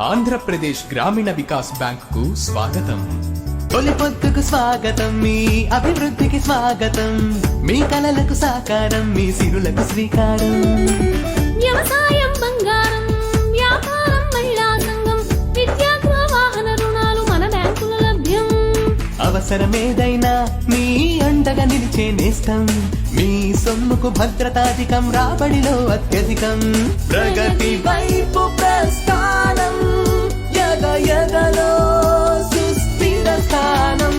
ఆంధ్రప్రదేశ్ గ్రామీణ వికాస్ బ్యాంకుకు స్వాగతం. తొలి పొద్దుకు స్వాగతం మీ అభివృద్ధికి స్వాగతం. మీ కలలకు సాకారం మీ సిరులకు శ్రీకారం. వ్యవసాయం బంగారం అవసరమేదైనా మీ అండగా నిలిచే నేస్తం. మీ సొమ్ముకు భద్రతాధికం రాబడిలో అత్యధికం. ప్రగతి వైపు ప్రస్థానం యగ యగలో సుస్థిర స్థానం.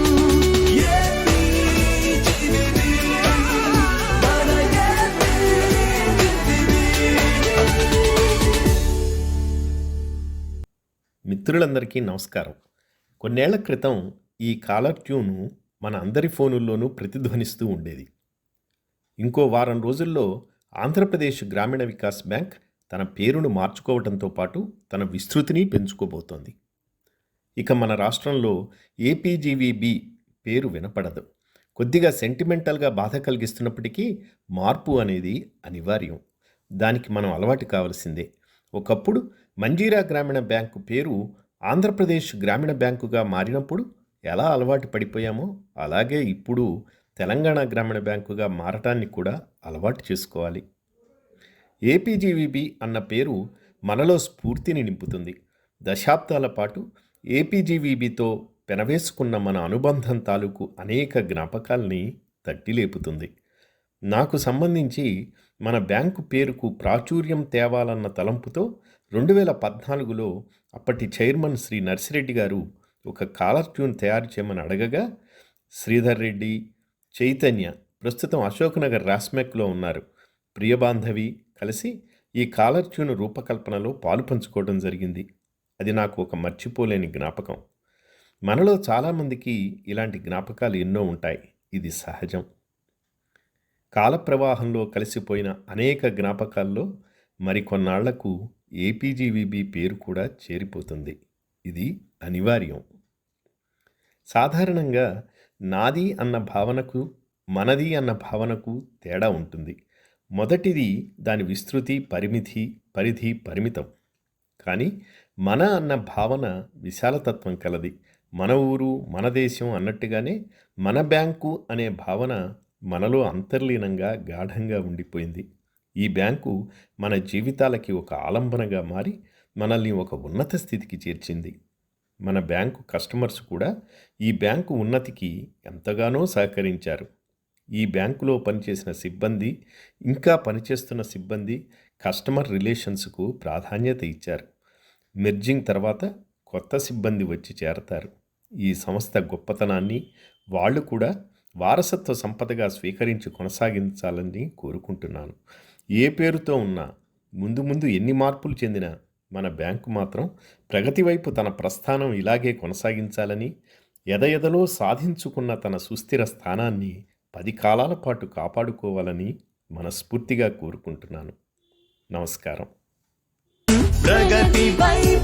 మిత్రులందరికీ నమస్కారం. కొన్నేళ్ళ క్రితం ఈ కాలర్ ట్యూను మన అందరి ఫోనుల్లోనూ ప్రతిధ్వనిస్తూ ఉండేది. ఇంకో వారం రోజుల్లో ఆంధ్రప్రదేశ్ గ్రామీణ వికాస్ బ్యాంక్ తన పేరును మార్చుకోవడంతో పాటు తన విస్తృతిని పెంచుకోబోతోంది. ఇక మన రాష్ట్రంలో ఏపీజీవీబీ పేరు వినపడదు. కొద్దిగా సెంటిమెంటల్గా బాధ కలిగిస్తున్నప్పటికీ మార్పు అనేది అనివార్యం. దానికి మనం అలవాటు కావలసిందే. ఒకప్పుడు మంజీరా గ్రామీణ బ్యాంకు పేరు ఆంధ్రప్రదేశ్ గ్రామీణ బ్యాంకుగా మారినప్పుడు ఎలా అలవాటు పడిపోయామో అలాగే ఇప్పుడు తెలంగాణ గ్రామీణ బ్యాంకుగా మారటాన్ని కూడా అలవాటు చేసుకోవాలి. ఏపీజీవీబీ అన్న పేరు మనలో స్ఫూర్తిని నింపుతుంది. దశాబ్దాల పాటు ఏపీజీవీబీతో పెనవేసుకున్న మన అనుబంధం తాలూకు అనేక జ్ఞాపకాల్ని తట్టిలేపుతుంది. నాకు సంబంధించి మన బ్యాంకు పేరుకు ప్రాచుర్యం తేవాలన్న తలంపుతో రెండు వేల పద్నాలుగులో అప్పటి చైర్మన్ శ్రీ నర్సిరెడ్డి గారు ఒక కాలర్ ట్యూన్ తయారు చేయమని అడగగా శ్రీధర్ రెడ్డి చైతన్య ప్రస్తుతం అశోక్ నగర్ రాస్మెక్లో ఉన్నారు. ప్రియబాంధవి కలిసి ఈ కాలర్ ట్యూన్ రూపకల్పనలో పాలు పంచుకోవడం జరిగింది. అది నాకు ఒక మర్చిపోలేని జ్ఞాపకం. మనలో చాలామందికి ఇలాంటి జ్ఞాపకాలు ఎన్నో ఉంటాయి. ఇది సహజం. కాలప్రవాహంలో కలిసిపోయిన అనేక జ్ఞాపకాల్లో మరికొన్నాళ్ళకు ఏపీజీవీబీ పేరు కూడా చేరిపోతుంది. ఇది అనివార్యం. సాధారణంగా నాది అన్న భావనకు మనది అన్న భావనకు తేడా ఉంటుంది. మొదటిది దాని విస్తృతి పరిమితి పరిధి పరిమితం. కానీ మన అన్న భావన విశాలతత్వం కలది. మన ఊరు మన దేశం అన్నట్టుగానే మన బ్యాంకు అనే భావన మనలో అంతర్లీనంగా గాఢంగా ఉండిపోయింది. ఈ బ్యాంకు మన జీవితాలకి ఒక ఆలంబనగా మారి మనల్ని ఒక ఉన్నత స్థితికి చేర్చింది. మన బ్యాంకు కస్టమర్స్ కూడా ఈ బ్యాంకు ఉన్నతికి ఎంతగానో సహకరించారు. ఈ బ్యాంకులో పనిచేసిన సిబ్బంది ఇంకా పనిచేస్తున్న సిబ్బంది కస్టమర్ రిలేషన్స్కు ప్రాధాన్యత ఇచ్చారు. మెర్జింగ్ తర్వాత కొత్త సిబ్బంది వచ్చి చేరతారు. ఈ సంస్థ గొప్పతనాన్ని వాళ్ళు కూడా వారసత్వ సంపదగా స్వీకరించి కొనసాగించాలని కోరుకుంటున్నాను. ఏ పేరుతో ఉన్నా ముందు ముందు ఎన్ని మార్పులు చెందినా మన బ్యాంకు మాత్రం ప్రగతి వైపు తన ప్రస్థానం ఇలాగే కొనసాగించాలని ఎదఎదలో సాధించుకున్న తన సుస్థిర స్థానాన్ని పది కాలాల పాటు కాపాడుకోవాలని మనస్ఫూర్తిగా కోరుకుంటున్నాను. నమస్కారం. ప్రగతి వై